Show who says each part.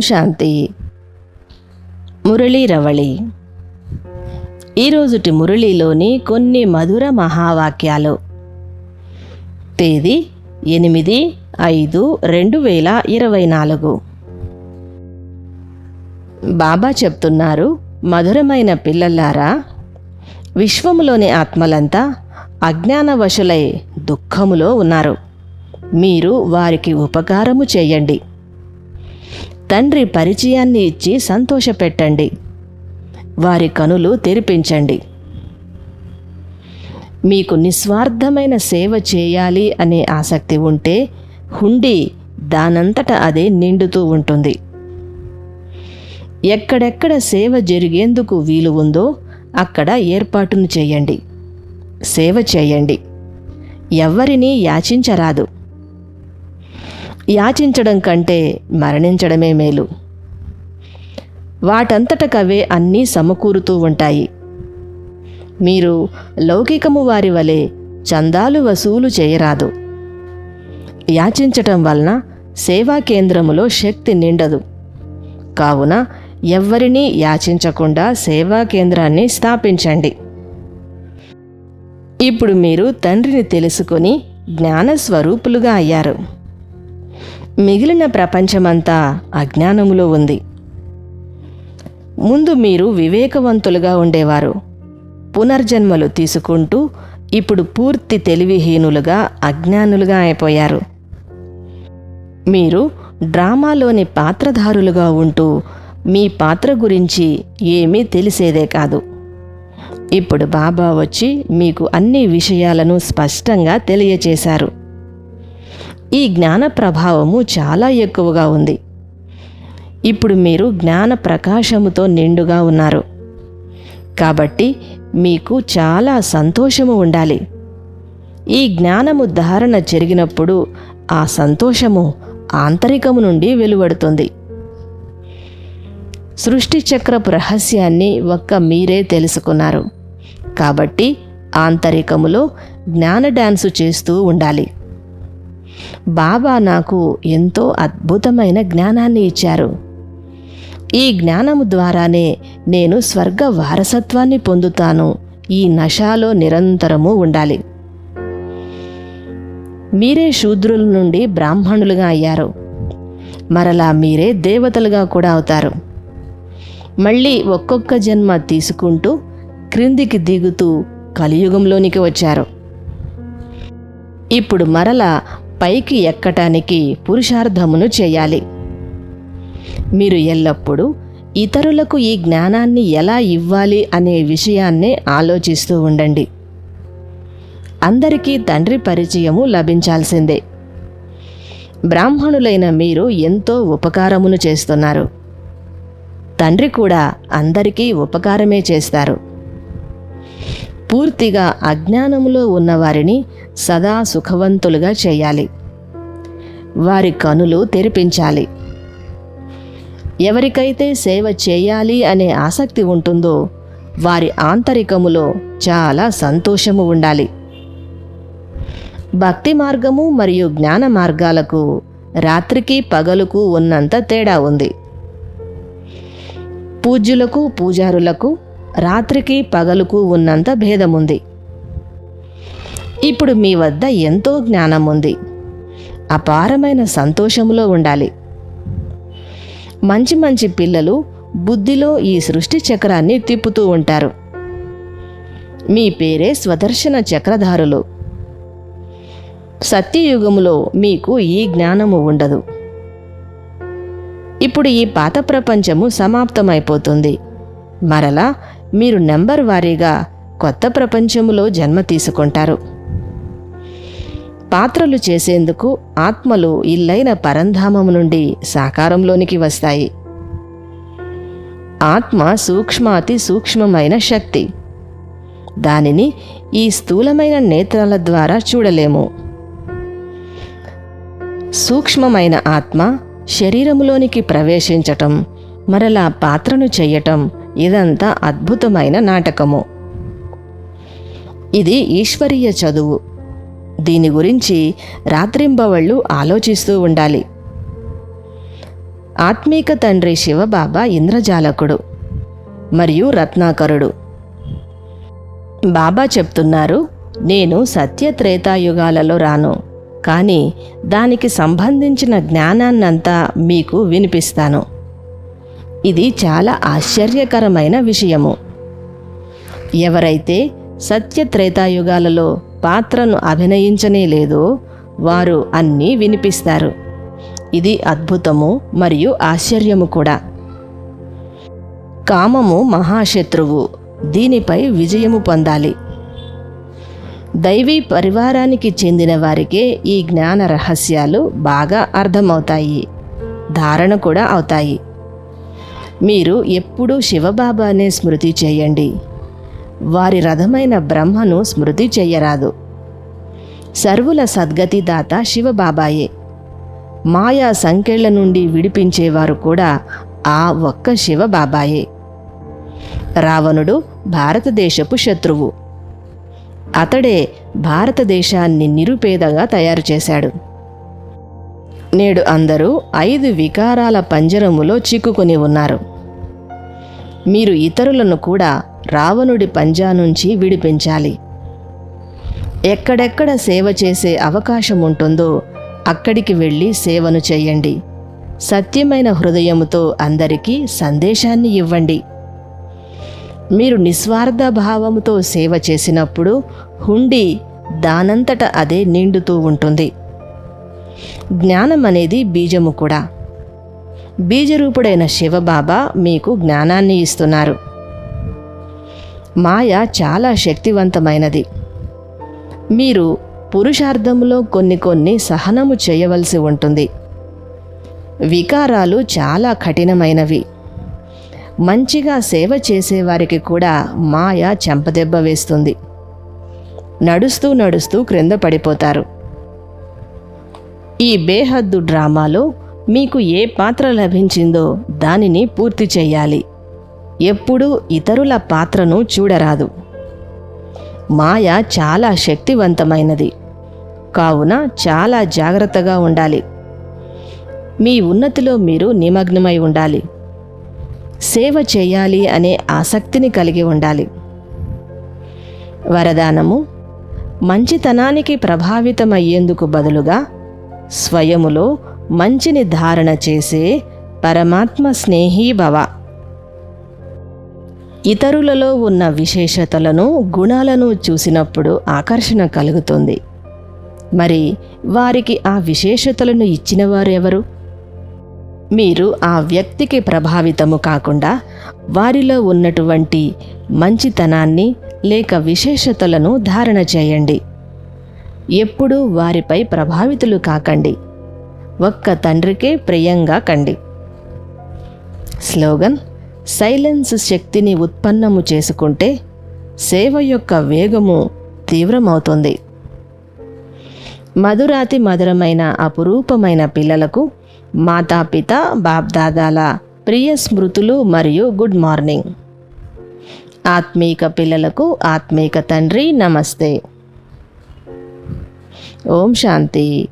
Speaker 1: శాంతి. మురళీ రవళి. ఈరోజుటి మురళీలోని కొన్ని మధుర మహావాక్యాలు. తేదీ ఎనిమిది ఐదు రెండు వేల ఇరవై నాలుగు. బాబా చెప్తున్నారు మధురమైన పిల్లలారా విశ్వములోని ఆత్మలంతా అజ్ఞానవశులై దుఃఖములో ఉన్నారు. మీరు వారికి ఉపకారము చేయండి. తండ్రి పరిచయాన్ని ఇచ్చి సంతోషపెట్టండి. వారి కనులు తెరిపించండి. మీకు నిస్వార్థమైన సేవ చేయాలి అనే ఆసక్తి ఉంటే హుండీ దానంతట అదే నిండుతూ ఉంటుంది. ఎక్కడెక్కడ సేవ జరిగేందుకు వీలు ఉందో అక్కడ ఏర్పాటును చేయండి. సేవ చేయండి. ఎవ్వరినీ యాచించరాదు. యాచించడం కంటే మరణించడమే మేలు. వాటంతటకవే అన్నీ సమకూరుతూ ఉంటాయి. మీరు లౌకికము వారి వలె చందాలు వసూలు చేయరాదు. యాచించటం వలన సేవా కేంద్రములో శక్తి నిండదు. కావున ఎవ్వరినీ యాచించకుండా సేవా కేంద్రాన్ని స్థాపించండి. ఇప్పుడు మీరు తండ్రిని తెలుసుకొని జ్ఞానస్వరూపులుగా అయ్యారు. మిగిలిన ప్రపంచమంతా అజ్ఞానములో ఉంది. ముందు మీరు వివేకవంతులుగా ఉండేవారు. పునర్జన్మలు తీసుకుంటూ ఇప్పుడు పూర్తి తెలివిహీనులుగా అజ్ఞానులుగా అయిపోయారు. మీరు డ్రామాలోని పాత్రధారులుగా ఉంటూ మీ పాత్ర గురించి ఏమీ తెలిసేదే కాదు. ఇప్పుడు బాబా వచ్చి మీకు అన్ని విషయాలను స్పష్టంగా తెలియచేశారు. ఈ జ్ఞాన ప్రభావము చాలా ఎక్కువగా ఉంది. ఇప్పుడు మీరు జ్ఞాన ప్రకాశముతో నిండుగా ఉన్నారు. కాబట్టి మీకు చాలా సంతోషము ఉండాలి. ఈ జ్ఞానము ధారణ జరిగినప్పుడు ఆ సంతోషము ఆంతరికము నుండి వెలువడుతుంది. సృష్టి చక్రపు రహస్యాన్ని ఒక్క మీరే తెలుసుకున్నారు. కాబట్టి ఆంతరికములో జ్ఞాన డాన్సు చేస్తూ ఉండాలి. బాబా నాకు ఎంతో అద్భుతమైన జ్ఞానాన్ని ఇచ్చారు. ఈ జ్ఞానము ద్వారానే నేను స్వర్గ వారసత్వాన్ని పొందుతాను. ఈ నశాలో నిరంతరము ఉండాలి. మీరే శూద్రుల నుండి బ్రాహ్మణులుగా అయ్యారు. మరలా మీరే దేవతలుగా కూడా అవుతారు. మళ్ళీ ఒక్కొక్క జన్మ తీసుకుంటూ క్రిందికి దిగుతూ కలియుగంలోనికి వచ్చారు. ఇప్పుడు మరలా పైకి ఎక్కటానికి పురుషార్థమును చేయాలి. మీరు ఎల్లప్పుడూ ఇతరులకు ఈ జ్ఞానాన్ని ఎలా ఇవ్వాలి అనే విషయాన్నే ఆలోచిస్తూ ఉండండి. అందరికీ తండ్రి పరిచయము లభించాల్సిందే. బ్రాహ్మణులైన మీరు ఎంతో ఉపకారమును చేస్తున్నారు. తండ్రి కూడా అందరికీ ఉపకారమే చేస్తారు. పూర్తిగా అజ్ఞానములో ఉన్నవారిని సదా సుఖవంతులుగా చేయాలి. వారి కనులు తెరిపించాలి. ఎవరికైతే సేవ చేయాలి అనే ఆసక్తి ఉంటుందో వారి ఆంతరికములో చాలా సంతోషము ఉండాలి. భక్తి మార్గము మరియు జ్ఞాన మార్గాలకు రాత్రికి పగలుకు ఉన్నంత తేడా ఉంది. పూజ్యులకు పూజారులకు రాత్రికి పగలుకు ఉన్నంత భేదముంది. ఇప్పుడు మీ వద్ద ఎంతో జ్ఞానం ఉంది అపారమైన సంతోషములో ఉండాలి. మంచి మంచి పిల్లలు బుద్ధిలో ఈ సృష్టి చక్రాన్ని తిప్పుతూ ఉంటారు. మీ పేరే స్వదర్శన చక్రధారులు. సత్యయుగములో మీకు ఈ జ్ఞానము ఉండదు. ఇప్పుడు ఈ పాత ప్రపంచము సమాప్తమైపోతుంది. మరలా మీరు నెంబర్ వారీగా కొత్త ప్రపంచములో జన్మ తీసుకుంటారు. పాత్రలు చేసేందుకు ఆత్మలు ఇల్లైన పరంధామము నుండి సాకారంలోనికి వస్తాయి. ఆత్మ సూక్ష్మాతి సూక్ష్మమైన శక్తి. దానిని ఈ స్థూలమైన నేత్రాల ద్వారా చూడలేము. సూక్ష్మమైన ఆత్మ శరీరములోనికి ప్రవేశించటం మరలా పాత్రను చెయ్యటం ఇదంతా అద్భుతమైన నాటకము. ఇది ఈశ్వరీయ చదువు. దీని గురించి రాత్రింబవళ్ళు ఆలోచిస్తూ ఉండాలి. ఆత్మీక తండ్రి శివబాబా ఇంద్రజాలకుడు మరియు రత్నాకరుడు. బాబా చెప్తున్నారు నేను సత్యత్రేతాయుగాలలో రాను కానీ దానికి సంబంధించిన జ్ఞానాన్నంతా మీకు వినిపిస్తాను. ఇది చాలా ఆశ్చర్యకరమైన విషయము. ఎవరైతే సత్యత్రేతాయుగాలలో పాత్రను అభినయించనే లేదో వారు అన్నీ వినిపిస్తారు. ఇది అద్భుతము మరియు ఆశ్చర్యము కూడా. కామము మహాశత్రువు దీనిపై విజయము పొందాలి. దైవీ పరివారానికి చెందిన వారికే ఈ జ్ఞాన రహస్యాలు బాగా అర్థమవుతాయి. ధారణ కూడా అవుతాయి. మీరు ఎప్పుడూ శివబాబానే స్మృతి చేయండి. వారి రథమైన బ్రహ్మను స్మృతి చెయ్యరాదు సర్వుల సద్గతిదాత శివబాబాయే. మాయా సంకెళ్ళ నుండి విడిపించేవారు కూడా ఆ ఒక్క శివబాబాయే. రావణుడు భారతదేశపు శత్రువు. అతడే భారతదేశాన్ని నిరుపేదగా తయారు చేశాడు. నేడు అందరూ ఐదు వికారాల పంజరములో చిక్కుకొని ఉన్నారు. మీరు ఇతరులను కూడా రావణుడి పంజా నుంచి విడిపించాలి. ఎక్కడెక్కడ సేవ చేసే అవకాశం ఉంటుందో అక్కడికి వెళ్ళి సేవను చేయండి. సత్యమైన హృదయముతో అందరికీ సందేశాన్ని ఇవ్వండి. మీరు నిస్వార్థ భావముతో సేవ చేసినప్పుడు హుండీ దానంతట అదే నిండుతూ ఉంటుంది. జ్ఞానం అనేది బీజము కూడా. బీజరూపుడైన శివబాబా మీకు జ్ఞానాన్ని ఇస్తున్నారు. మాయ చాలా శక్తివంతమైనది. మీరు పురుషార్థంలో కొన్ని కొన్ని సహనము చేయవలసి ఉంటుంది. వికారాలు చాలా కఠినమైనవి. మంచిగా సేవ చేసేవారికి కూడా మాయ చెంపదెబ్బ వేస్తుంది. నడుస్తూ నడుస్తూ క్రింద పడిపోతారు. ఈ బేహద్దు డ్రామాలో మీకు ఏ పాత్ర లభించిందో దానిని పూర్తి చేయాలి. ఎప్పుడూ ఇతరుల పాత్రను చూడరాదు. మాయ చాలా శక్తివంతమైనది. కావున చాలా జాగ్రత్తగా ఉండాలి. మీ ఉన్నతిలో మీరు నిమగ్నమై ఉండాలి. సేవ చేయాలి అనే ఆసక్తిని కలిగి ఉండాలి. వరదానము మంచితనానికి ప్రభావితమయ్యేందుకు బదులుగా స్వయములో మంచిని ధారణ చేసే పరమాత్మ స్నేహీ భవ. ఇతరులలో ఉన్న విశేషతలను గుణాలను చూసినప్పుడు ఆకర్షణ కలుగుతుంది. మరి వారికి ఆ విశేషతలను ఇచ్చినవారు ఎవరు? మీరు ఆ వ్యక్తికి ప్రభావితము కాకుండా వారిలో ఉన్నటువంటి మంచితనాన్ని లేక విశేషతలను ధారణ చేయండి. ఎప్పుడూ వారిపై ప్రభావితులు కాకండి. ఒక్క తండ్రికే ప్రియంగా కండి. స్లోగన్ సైలెన్స్ శక్తిని ఉత్పన్నము చేసుకుంటే సేవ యొక్క వేగము తీవ్రమవుతుంది. మధురాతి మధురమైన అపురూపమైన పిల్లలకు మాతాపిత బాప్దాదాల ప్రియ స్మృతులు మరియు గుడ్ మార్నింగ్. ఆత్మీక పిల్లలకు ఆత్మీక తండ్రి నమస్తే. ఓం శాంతి.